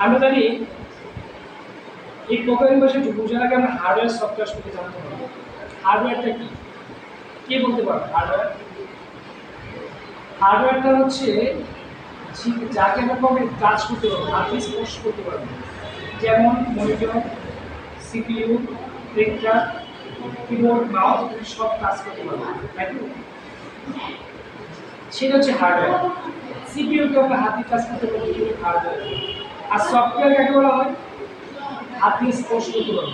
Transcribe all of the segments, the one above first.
আমরা জানি এই প্রোগ্রামিং ভাষাটি বোঝার আগে আমরা হার্ডওয়্যার সফটওয়্যার সম্পর্কে জানতে হবে হার্ডওয়্যারটা কি? কে বলতে পারবে হার্ডওয়্যার? হার্ডওয়্যারটা হচ্ছে যাকে আমরা কবে কাজ করতে পারব হাতে স্পর্শ করতে পারব যেমন monitor, CPU, printer keyboard mouse সব কাজ করতে পারব সেটা হচ্ছে হার্ডওয়্যার সিপিইউকে আমরা হাতে কাজ করতে পারব এগুলো হার্ডওয়্যার আর সফটওয়্যার কাকে বলা হয়? হাত স্পর্শ করতে পারব।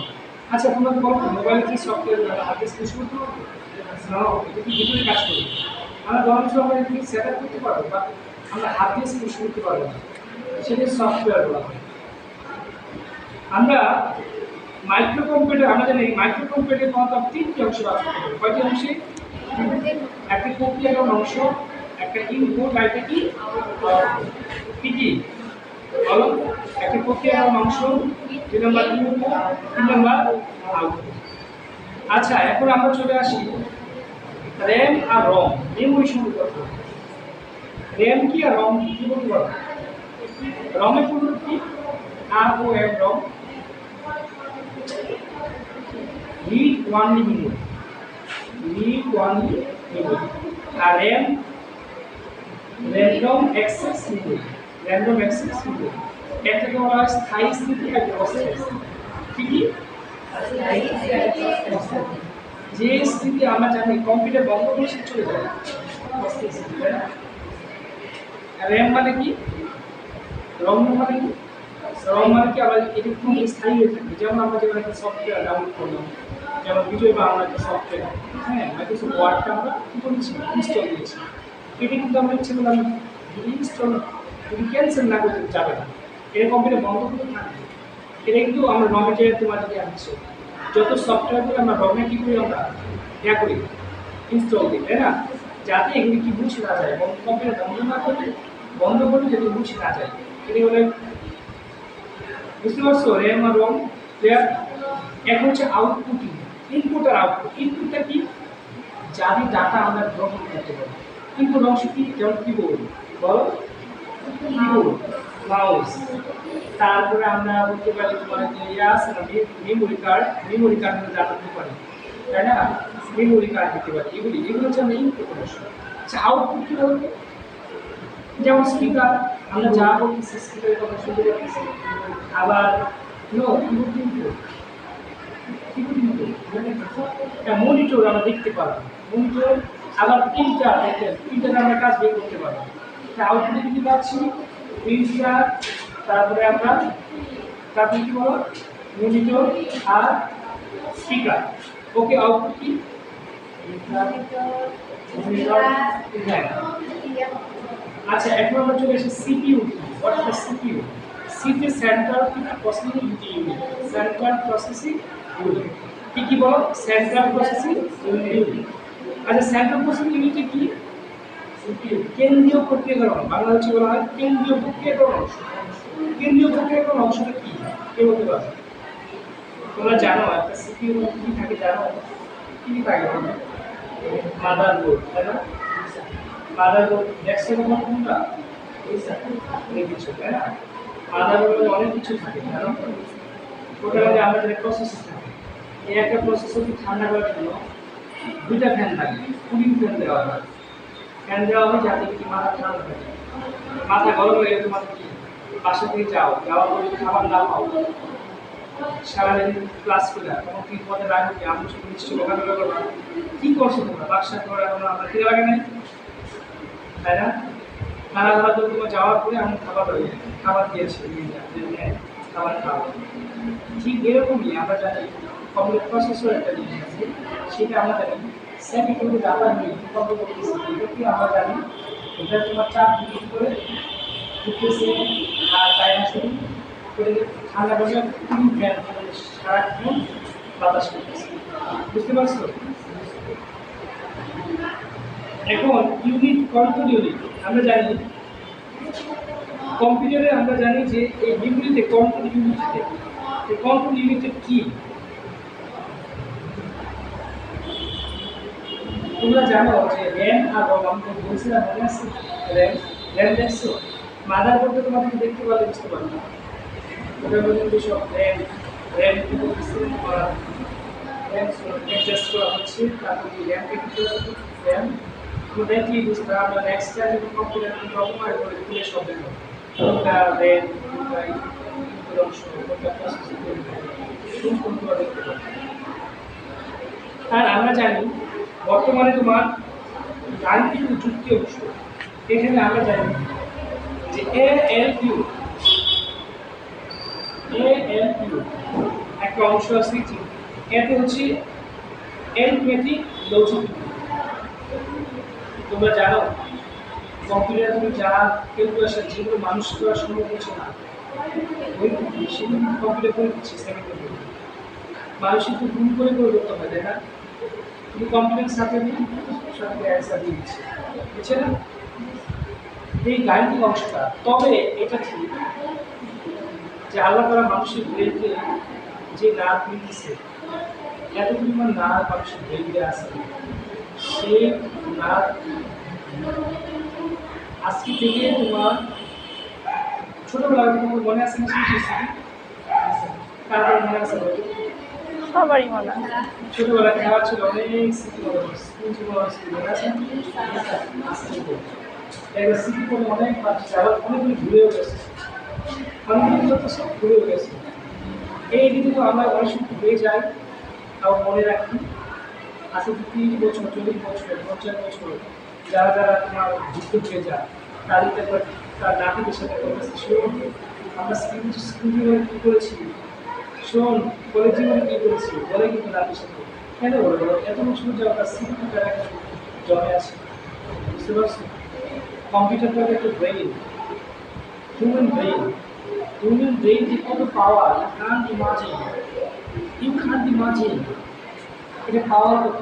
আচ্ছা তোমাকে বলো মোবাইলে কি সফটওয়্যার হাতে স্পর্শ করতে পারব? না এটা কি ভিতরে কাজ করবে? আমরা বরঞ্চ আমরা এটাকে সেট আপ করতে পারব বা আমরা হাত দিয়ে স্পর্শ করতে পারব সেটা সফটওয়্যার বলা হয়। আমরা মাইক্রো কম্পিউটার আমরা জানি মাইক্রো কম্পিউটার তার তিনটি অংশ আছে। কয়টি অংশে? একটা প্রক্রিয়াকরণ অংশ, একটা ইনপুট আর একটা কি। কি কি বলো। একটা প্রক্রিয়াকরণ অংশ, দুই নম্বর ইনপুট তিন নম্বর আচ্ছা এখন আমরা চলে আসি। র্যাম আর রম মেমোরি সম্পর্কে কথা। বলব। র্যাম কি আর রম কি বলতে পারব পূর্ণ কি R O M ROM only memory only memory আর RAM random access memory random access memory এটাকে বলা হয় স্থায়ী স্থিতি আর অস্থায়ী স্থিতি কি যে স্থিতি আমরা জানি কম্পিউটার বন্ধ করে সে চলে যায়। র্যাম মানে কি? রম মানে কি? রম মানে কি আমরা এটা খুব স্থায়ী হয়ে থাকে। যেমন আমরা যেমন একটা সফটওয়্যার ডাউনলোড করলাম, যেমন বিজয় বা আমরা একটা সফটওয়্যার হ্যাঁ মাইক্রোসফট ওয়ার্ডটা আমরা কী করেছি ইনস্টল দিয়েছি এটা কিন্তু আমরা ইচ্ছে করলাম ইনস্টল যদি ক্যান্সেল না করতে যাবে না। এটা কম্পিউটার বন্ধ করে থাকবে এটা কিন্তু আমরা রমের জায়গায় তোমার দিকে আনছি যত সফটওয়্যারগুলো আমরা রমে কী করি আমরা? ইয়া করি। ইনস্টল দিই তাই না? যাতে এগুলি কি মুছে না যায় এবং কম্পিউটার বন্ধ না করলে, বন্ধ করলে যাতে মুছে না যায়। এটি হলো বুঝতে পারছ? র্যাম আর রম ক্লিয়ার এখন হচ্ছে আউটপুটিং ইনপুট আর আউটপুট ইনপুটটা কি? যাদের ডাটা আমরা গ্রহণ করতে পারি। ইনপুট অংশ কি? যেমন কিবোর্ড বলো। মাউস তারপরে আমরা বলতে পারি তোমার যে ইয়ে মেমোরি কার্ড মেমোরি কার্ড আমরা ডাটা দিতে পারি। তাই না? মেমোরি কার্ড দিতে পারি। এগুলি এগুলো হচ্ছে আমরা ইনপুট অংশ। আচ্ছা আউটপুট কি বলব যেমন স্পিকার আমরা যা বলতেছি স্পিকারের কথা শুনতে পাচ্ছি। আবার নো মনিটর আমরা দেখতে পারব। মনিটর আবার প্রিন্টার দেখেন প্রিন্টার আমরা কাজ বের করতে পারব। আউটপুটে কি পাচ্ছি প্রিন্টার তারপরে আমরা তারপরে কি বলো? মনিটর আর স্পিকার ওকে আউটপুট কি? হ্যাঁ। আচ্ছা এখন আমরা চলে আসি CPU what is the CPU CP central processing unit central processing unit কি কি বলো? সেন্ট্রাল প্রসেসিং ইউনিট আচ্ছা সেন্ট্রাল প্রসেসিং ইউনিটে কি? কেন্দ্রীয় প্রক্রিয়াকরণ। বাংলা হচ্ছে বলা হয়? কেন্দ্রীয় প্রক্রিয়াকরণ। কেন্দ্রীয় প্রক্রিয়াকরণ অংশটা কি? কে বলতে পারবে? তোমরা জানো, একটা সিপিইউ কি থাকে জানো? কি কি থাকে মাদার বোর্ড তাই না? মাদার বোর্ড দেখছ কখন তোমরা? এই কিছু, তাই না? মাদার অনেক কিছু থাকে জানো ওটার মধ্যে আমাদের প্রসেসর থাকে, এই একটা প্রসেসরকে ঠান্ডা করার জন্য দুইটা ফ্যান লাগে কুলিং ফ্যান দেওয়া হয়। ফ্যান দেওয়া হয় যাতে কি মাথা ঠান্ডা থাকে মাথা গরম হয়ে তোমার বাসা থেকে যাও, যাওয়ার পরে খাবার না পাও সারাদিন ক্লাস করে তখন কি পথে রাখবে আমি মিষ্টি ওখানে করবা কি করছ তোমরা? বাসা করে এখন আমরা খিদে লাগে নাই? না? খানা খাওয়া তো যাওয়ার পরে আমি খাবার খাবার দিয়েছি খাবার খাওয়া ঠিক এরকমই আমরা জানি কম্পিউটার প্রসেসর একটা জিনিস আছে, সেটা আমরা জানি সেমি কিন্তু ডাটা নিয়ে কম্পিউটার করতেছি কি আমরা জানি, এটা তোমার চাপ বিদ্যুৎ করে উঠতেছে আর টাইম শুরু করে ঠান্ডা ফ্যান সারাক্ষণ বাতাস করতেছে। বুঝতে পারছ? এখন ইউনিট কন্ট্রোল ইউনিট আমরা জানি। কম্পিউটারে আমরা জানি যে এই বিপরীতে কন্ট্রোল ইউনিট এই কন্ট্রোল ইউনিটের কি? তোমরা জানো যে র্যাম আর রম আমাকে বলছিলাম মনে আছে র্যাম র্যাম দেখছ মাদার বোর্ডে তোমাদেরকে দেখতে পারলে বুঝতে পারবে ওটার মধ্যে কিন্তু সব র্যাম র্যাম কি বলতেছে তোমার র্যাম অ্যাডজাস্ট করা হচ্ছে, তারপর কি র্যামকে কি করা হচ্ছে? র্যাম দেখলেই বুঝতে হয়। আর আমরা জানি বর্তমানে তোমার গাণিতিক যুক্তি অংশ। এখানে আমরা জানি যে এ এল কিউ এ এল কিউ একটা অংশ আছে এতে হচ্ছে এলমেটিক লজিক তোমরা জানো কম্পিউটার তুমি যা ক্যালকুলেশন যেগুলো মানুষ করা সম্ভব হচ্ছে না। ওই কম্পিউটার করে দিচ্ছে সেকেন্ডে মানুষ একটু ভুল করে করে করতে হয়, তাই না? তুমি কনফিডেন্স সাথে দিই সাথে অ্যান্সার দিয়ে দিচ্ছে। বুঝছে না? এই গাণিতিক অংশটা, তবে এটা ঠিক যে আল্লাহ তারা মানুষের ব্রেনকে যে নার্ভ দিতেছে এত পরিমাণ নার্ভ মানুষের ব্রেনকে আছে সেই নার্ভ আজকে থেকে তোমার ছোটবেলা তোমার মনে আছে না মনে আছে? সবারই মনে ছোটবেলা খেলা ছিল অনেক স্মৃতি। স্কুল জীবন মনে আছে একবার স্মৃতি করে অনেক পাচ্ছি আবার অনেকগুলো ঘুরেও গেছে। অনেকগুলো যত সব ঘুরেও গেছে। এই আমরা অনেক সময় হয়ে যাই তাও মনে রাখি। তিরিশ বছর, চল্লিশ বছর, পঞ্চাশ বছর যারা যারা তোমার যুক্ত হয়ে যায় তাদেরকে একবার তার নাতিদের সাথে বলতেছে শোন, আমরা স্কুল স্কুল জীবনে কী করেছি? শোন কলেজ জীবনে কী করেছি? বলে কিন্তু নাতির সাথে, কেন বলে বলো? এত বছর যাওয়া তার স্মৃতি তারা জমে আছে। বুঝতে পারছ? কম্পিউটারটা একটা brain human brain human brain যে কত power you can't imagine you can't imagine এটা পাওয়ার কত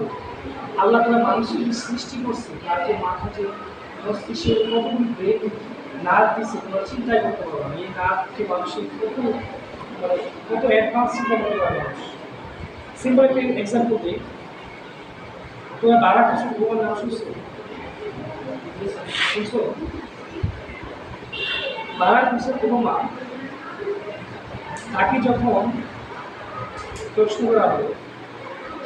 আল্লাহ তালা মানুষের সৃষ্টি করছে, তার যে মাথা যে মস্তিষ্কের কতগুলি ব্রেন নার্ভ দিচ্ছে তোমরা চিন্তাই করতে পারো না। এই নার্ভকে মানুষের কত মানে কত অ্যাডভান্স চিন্তা করতে পারে মানুষ। সিম্পল একটা এক্সাম্পল দিই। তোমার বারা কিছু ভগবান নাম শুনছো? শুনছো? বারাক হোসেন ওবামা তাকে যখন প্রশ্ন করা হলো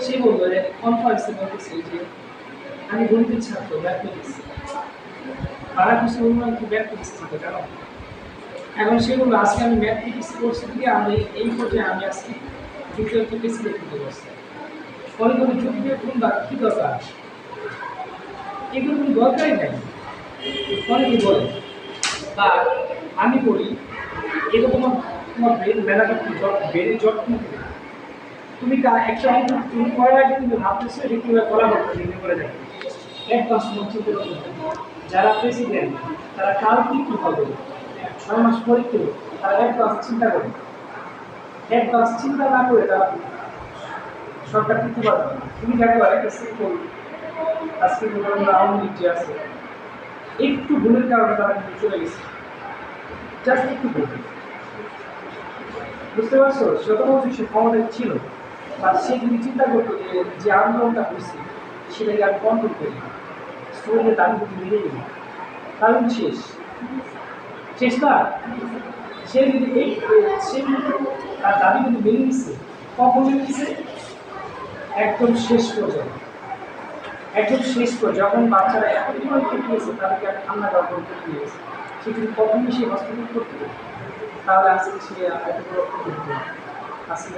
সে বলল যে কনফারেন্সে বলতেছে যে? আমি গণিতের ছাত্র ম্যাথমেটিক্স বারাক হোসেন ওবামা কি ম্যাথমেটিক্স ছাত্র কেন? এখন সে বলল, আজকে আমি ম্যাথমেটিক্স কোর্স দিয়ে আমি এই পর্যায়ে আমি আজকে থেকে সিলেক্ট করতে পারছি ফলে কোনো যুক্তির কোন বা, কী দরকার? এগুলো কোনো দরকারই নাই। অনেকে বলে? বা, আমি বলি এটা তোমার তোমার ব্রেন মেলাটা ব্রেনে যত্ন করে তুমি কা একটা তুমি করার আগে তুমি ভাবতেছো এটা কীভাবে করা হতো করে যাবে এক মাস চিন্তা যারা প্রেসিডেন্ট তারা কালকে কী হবে? ছয় মাস পরে কী হবে? তারা এক মাস চিন্তা করে। এক মাস চিন্তা না করে তারা সরকার দিতে পারবে না। তুমি দেখো একটা সিম্পল, আজকে ধরুন আওয়ামী লীগ যে আছে, একটু ভুলের কারণে তারা কিন্তু চলে গেছে। জাস্ট একটু ভুল। বুঝতে পারছ? শত বছর সে ক্ষমতায় ছিল। আর সে যদি চিন্তা করতো যে যে আন্দোলনটা হয়েছে, সেটাকে আমি কন্ট্রোল করি স্টুডেন্টের দাবি যদি মেনে নিই শেষ? শেষ না? সে যদি এই সে তার দাবি কিন্তু মেনে নিচ্ছে কখন নিচ্ছে একদম শেষ পর্যন্ত একদম শেষ যখন বাচ্চারা এত পরিমাণ কেটে গেছে তাদেরকে একটা ঠান্ডা গল্প গিয়েছে সে যদি কখনই সে হসপিটাল করতে তাহলে আজকে সে এত বড় ক্ষতি হতো আজকে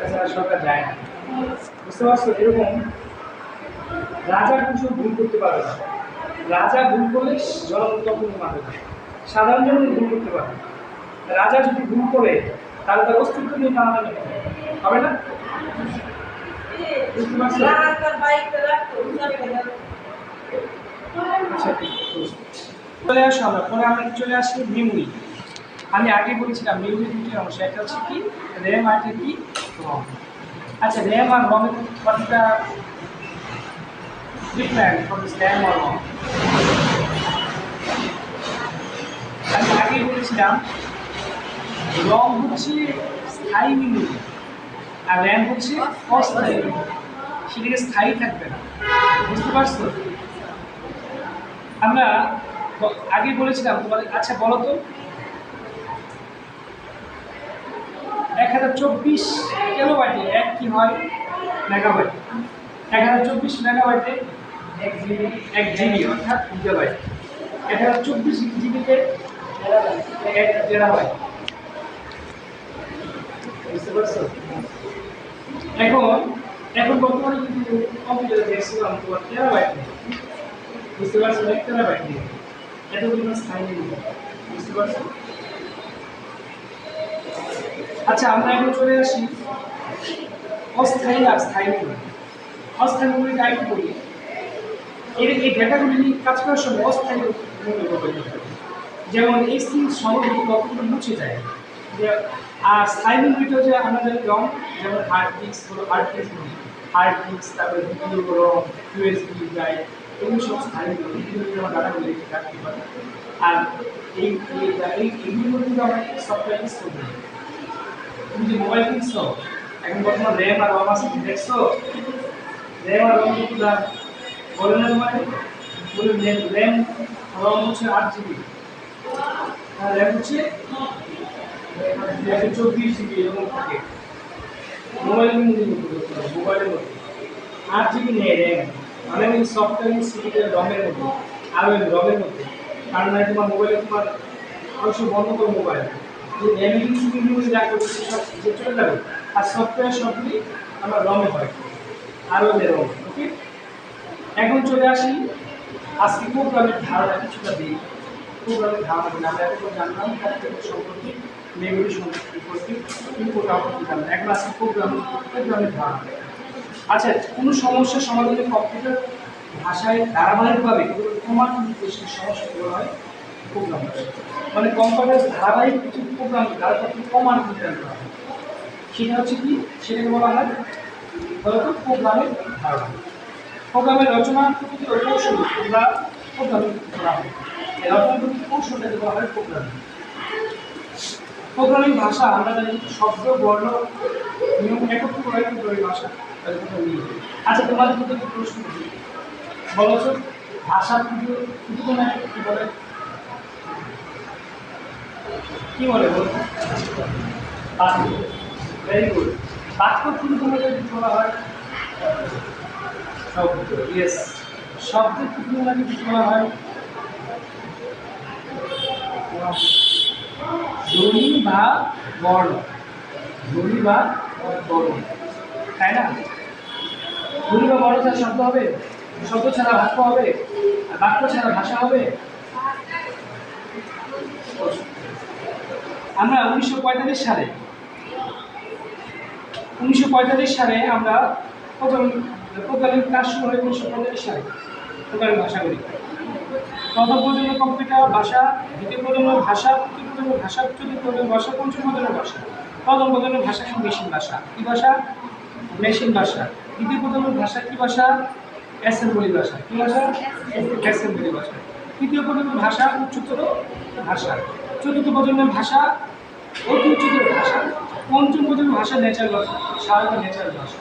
তাছাড়া সরকার যায় না। বুঝতে পারছ? এরকম রাজা কিছু ভুল করতে পারবে না। রাজা ভুল করলে জনগণ তখন মানবে না। সাধারণ জনগণ ভুল করতে পারবে রাজা যদি ভুল করে তাহলে তার অস্তিত্ব নিয়ে টানাটানি হবে। হবে না? বুঝতে পারছ? আচ্ছা, ঠিক আছে। চলে আসো আমরা। পরে আমরা চলে আসি মেমোরি আমি আগে বলেছিলাম মেমোরি দুটি অংশ একটা হচ্ছে কি? র্যাম আর একটা কি? রম আচ্ছা র্যাম আর রমের কতটা ডিফারেন্ট দিস র্যাম আর রম আমি আগে বলেছিলাম রম হচ্ছে স্থায়ী মেমোরি আর র্যাম হচ্ছে অস্থায়ী memory। সেটাকে স্থায়ী থাকবে না। বুঝতে পারছ? আমরা আগে বলেছিলাম তোমাদের আচ্ছা বলো তো। হাজার চব্বিশ কিলোবাইটে এক কি হয়? মেগাবাইট এক হাজার চব্বিশ মেগাবাইটে এক জিবি এক জিবি অর্থাৎ গিগাবাইট এক হাজার চব্বিশ জিবিতে এক টেরাবাইট বুঝতে পারছ? এখন এখন বর্তমানে কিন্তু কম্পিউটারে তোমার টেরাবাইট বুঝতে পারছ? এক টেরাবাইট নেই বুঝতে পারছ? আচ্ছা আমরা এখন চলে আসি অস্থায়ী আর স্থায়ী মেমোরি অস্থায়ী মেমোরিটা একটু করি। এর এই ডেটাগুলি নিয়ে কাজ করার সময় অস্থায়ী করতে হবে যেমন এই সিম সহজে কতগুলো মুছে যায়। যে, আর স্থায়ী মেমোরিটা যে আমাদের রং, যেমন হার্ড ডিস্ক হলো হার্ড ডিস্ক হার্ড ডিস্ক তারপরে ভিডিও রম ইউএসবি ড্রাইভ এগুলো সব স্থায়ী মেমোরি এগুলো আমার ডাটাগুলো রেখে রাখতে পারে। আর এই এই এই, এগুলোর মধ্যে আমরা সফটওয়্যার ইউজ করব তুমি যে মোবাইল কিনছো? এখন বর্তমান র্যাম আর রম আছে, দেখছ? র্যাম আর রম কিন্তু দাম বলে না তোমাকে বলে র্যাম রম হচ্ছে আট জিবি আর র্যাম হচ্ছে একশো চব্বিশ জিবি এরকম থাকে। মোবাইলের মধ্যে মোবাইলের মধ্যে। আট জিবি নেই র্যাম মানে আমি সফটওয়্যার সিটিতে রমের মধ্যে। আর ওই রমের মধ্যে। কারণ না তোমার মোবাইলে তোমার অবশ্য বন্ধ করো মোবাইল যে র্যামিং সিপিইউ যা সব যে চলে যাবে, আর সফটওয়্যার সবগুলি আমার রমে হয়। আর ওই রম ওকে এখন চলে আসি। আজকে প্রোগ্রামের ধারণা কিছুটা দিই। প্রোগ্রামের ধারণা দিই আমরা এখন জানলাম কম্পিউটার সম্পর্কে মেমোরি সম্পর্কে ইনপুট আউটপুট জানলাম এখন আজকে প্রোগ্রাম প্রোগ্রামের ধারণা। আচ্ছা কোনো সমস্যার সমাধানে কম্পিউটার ভাষায় ধারাবাহিকভাবে প্রমাণ বেশি সমস্যা হয়? প্রোগ্রাম মানে কম্পিউটার ধারাবাহিক কিছু প্রোগ্রাম কিছু প্রমাণ বিজ্ঞান করা হয়। সেটা হচ্ছে কি? সেটাকে বলা হয় বলতো প্রোগ্রামের ধারণা প্রোগ্রামের রচনা প্রকৃতি ও কৌশল, তোমরা প্রোগ্রামিং করা হয়। এই রচনা প্রকৃতি কৌশলটাকে বলা হয় প্রোগ্রামিং প্রোগ্রামিং ভাষা, আমরা জানি শব্দ, বর্ণ, নিয়ম একত্র করে প্রোগ্রামিং ভাষা। আচ্ছা তোমাদের মধ্যে একটু প্রশ্ন করি বলো তো ভাষা পুজো পুজো না কি বলে? কি বলে বলো ভেরি গুড বাক্য কিন্তু তোমাদের কি বলা হয় শব্দ ইয়েস শব্দের কি তোমাদের কি বলা হয়, ধ্বনি বা বর্ণ। ধ্বনি বা বর্ণ, তাই না? ধ্বনি বা বর্ণ ছাড়া শব্দ হবে? শব্দ ছাড়া বাক্য হবে? আর বাক্য ছাড়া ভাষা হবে? আমরা উনিশশো পঁয়তাল্লিশ সালে, উনিশশো পঁয়তাল্লিশ সালে আমরা প্রথম প্রোগ্রামিং ক্লাস শুরু হয় উনিশশো পঁয়তাল্লিশ সালে, প্রোগ্রামিং ভাষাগুলি প্রথম প্রজন্ম কম্পিউটার ভাষা, দ্বিতীয় প্রজন্ম ভাষা, তৃতীয় প্রজন্ম ভাষা, চতুর্থ প্রজন্ম ভাষা, পঞ্চম প্রজন্ম ভাষা। প্রথম প্রজন্ম ভাষা কি মেশিন ভাষা? কী ভাষা? মেশিন ভাষা। দ্বিতীয় প্রজন্ম ভাষা কি ভাষা? অ্যাসেম্বলি ভাষা। কী ভাষা? অ্যাসেম্বলি ভাষা। তৃতীয় প্রজন্মের ভাষা, উচ্চতর ভাষা। চতুর্থ প্রজন্মের ভাষা উচ্চতর ভাষা, পঞ্চম প্রজন্মের ভাষা নেচার ভাষা সাধারণত নেচার ভাষা।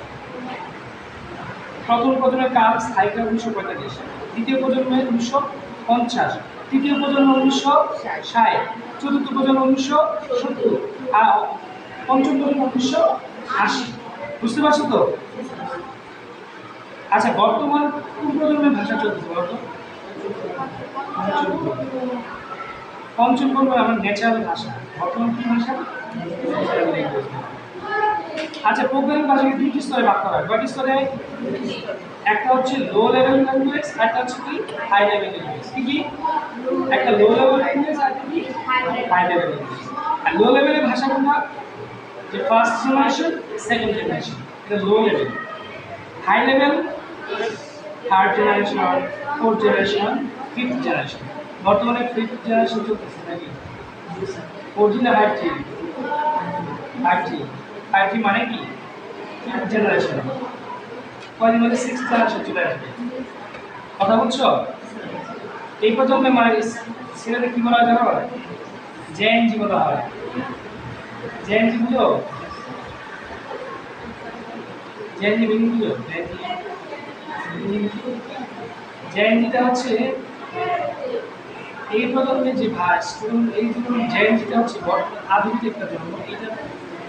প্রথম প্রজন্মের কাল স্থায়ীকাল উনিশশো পঁয়তাল্লিশ, দ্বিতীয় প্রজন্মের উনিশশো পঞ্চাশ, তৃতীয় প্রজন্ম উনিশশো ষাট, চতুর্থ প্রজন্ম উনিশশো সত্তর, আর পঞ্চম প্রজন্ম উনিশশো আশি। বুঝতে পারছ তো? আচ্ছা বর্তমান কোন প্রজন্মের ভাষা চলছে বলতো পঞ্চম প্রজন্ম আমার ন্যাচারাল ভাষা। বর্তমান কি ভাষা? আচ্ছা প্রোগ্রামিং ভাষাকে দুটি স্তরে ভাগ করা হয় কয়টি স্তরে? একটা হচ্ছে লো লেভেল ল্যাঙ্গুয়েজ একটা হচ্ছে কি? হাই লেভেল ল্যাঙ্গুয়েজ কি কি? একটা লো লেভেল ল্যাঙ্গুয়েজ আর কি? হাই লেভেল ল্যাঙ্গুয়েজ আর লো লেভেলের ভাষাগুলো যে ফার্স্ট জেনারেশন সেকেন্ড জেনারেশন এটা low level high level third generation fourth generation fifth generation বর্তমানে ফিফথ জেনারেশন চলতেছে নাকি? ফোর জি না five G five G five G মানে কি? ফিফথ জেনারেশন মধ্যে সিক্স জেনারেশন চলে আসবে? কথা বুঝছ এই প্রজন্মে মানে ছেলেদের কি বলা হয় জানো জেন জি বলা হয়। জেন জি বুঝো? জেন জি মিনিং বুঝো জেন জি জেএনজিটা হচ্ছে এই প্রজন্মের যে ভাই স্টুডেন্ট এই ধরুন জেএনজিটা হচ্ছে বর্তমান আধুনিক একটা জন্ম এটা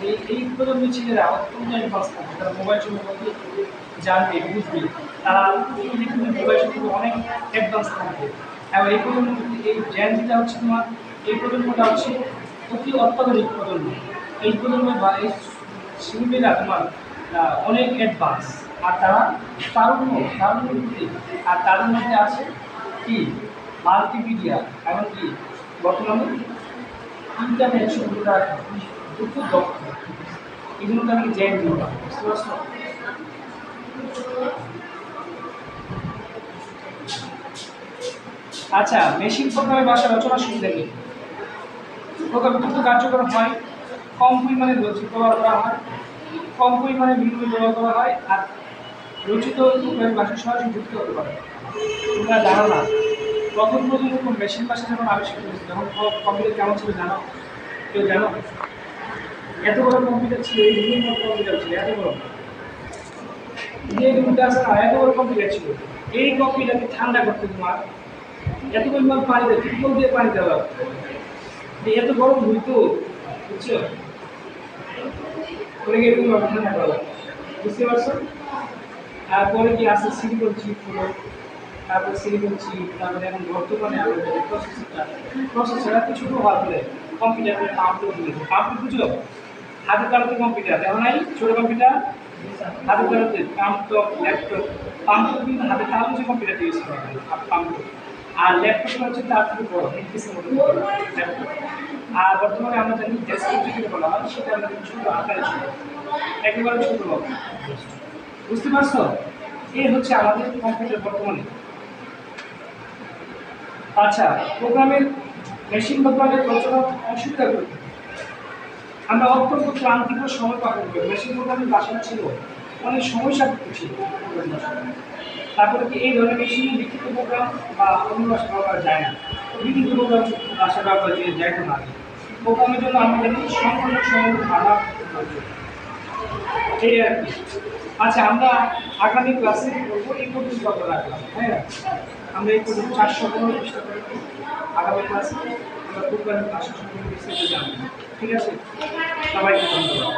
এই এই প্রজন্মের ছেলেরা অত্যন্ত অ্যাডভান্স থাকে। তারা মোবাইল সম্পর্কে জানবে, বুঝবে। তারা মোবাইল সম্পর্কে অনেক অ্যাডভান্স থাকবে। এবং এই প্রজন্ম, এই জেএনজিটা হচ্ছে তোমার, এই প্রজন্মটা হচ্ছে অতি অত্যাধুনিক প্রজন্ম। এই প্রজন্মের বা এই শিল্পীরা তোমার অনেক অ্যাডভান্স আর তারা তারুণ্য তারুণ্য আর মধ্যে আছে কি? মাল্টিমিডিয়া, এমনকি বর্তমানে ইন্টারনেট সম্পর্কে খুব দক্ষ এই জন্য আমি জ্ঞান দিব বুঝতে পারছ? আচ্ছা মেশিন প্রোগ্রামে ভাষা রচনা সুবিধা কি? প্রোগ্রাম দ্রুত কার্যকর হয়, কম পরিমাণে লজিক ব্যবহার করা হয়, কম পরিমাণে বিনিময় ব্যবহার করা হয়, আর রচিত প্রোগ্রামের ভাষা সহজে যুক্ত হতে পারে। তোমরা জানো না। প্রথম প্রথম যখন মেশিন ভাষা যখন আবিষ্কার করেছে তখন কম্পিউটার কেমন ছিল জানো? কেউ জানো? এত বড় কম্পিউটার ছিল, এই মতো কম্পিউটার ছিল, এত বড়। যে রুমটা আছে না এত বড় কম্পিউটার ছিল, এই কম্পিউটারকে ঠান্ডা করতে তোমার এত পরিমাণ পানি দেয় টিপল দিয়ে পানি দেওয়া এত গরম হইতো বুঝছ? করে গিয়ে এরকম ঠান্ডা করা বুঝতে পারছ? তারপরে কি আছে? সিলিকন হলো। তারপরে সিলিকন চিপ, তারপরে এখন বর্তমানে আমাদের প্রসেসরটা প্রসেসর এত ছোটো হওয়ার ফলে কম্পিউটারের পাম্প দিয়েছে পাম্প বুঝো হাতে তালাতে কম্পিউটার দেখো নাই? ছোটো কম্পিউটার হাতে তালাতে পাম্প টপ ল্যাপটপ পাম্প কিন্তু হাতে তালাতে যে কম্পিউটার ইউজ করা হয় পাম্প আর ল্যাপটপটা হচ্ছে তার থেকে বড় ল্যাপটপ আর বর্তমানে আমরা জানি ডেস্কটপ যেটা বলা হয়, সেটা আমাদের ছোটো আকারে ছোটো একেবারে ছোটো বুঝতে পারছ? এই হচ্ছে আমাদের কম্পিউটার বর্তমানে। আচ্ছা প্রোগ্রামের মেশিন প্রোগ্রামের রচনা অসুবিধা করবে আমরা অত্যন্ত ক্লান্তিক ও সময় পাবো মেশিন প্রোগ্রামের ভাষা ছিল, অনেক সময় সাপেক্ষ ছিল তারপরে কি এই ধরনের মেশিন লিখিত প্রোগ্রাম বা অন্য ভাষা ব্যবহার করা যায় না? লিখিত প্রোগ্রাম ভাষা ব্যবহার করা যায় না। প্রোগ্রামের জন্য আমাদের সম্পূর্ণ সময় ভাড়া। এই আর কি। আচ্ছা আমরা আগামী ক্লাসে এই পর্যন্ত কথা রাখলাম। হ্যাঁ? আমরা এই পর্যন্ত চারশো পনেরো পৃষ্ঠা করব আগামী ক্লাসে আমরা বিস্তারিত জানব। ঠিক আছে? সবাইকে ধন্যবাদ।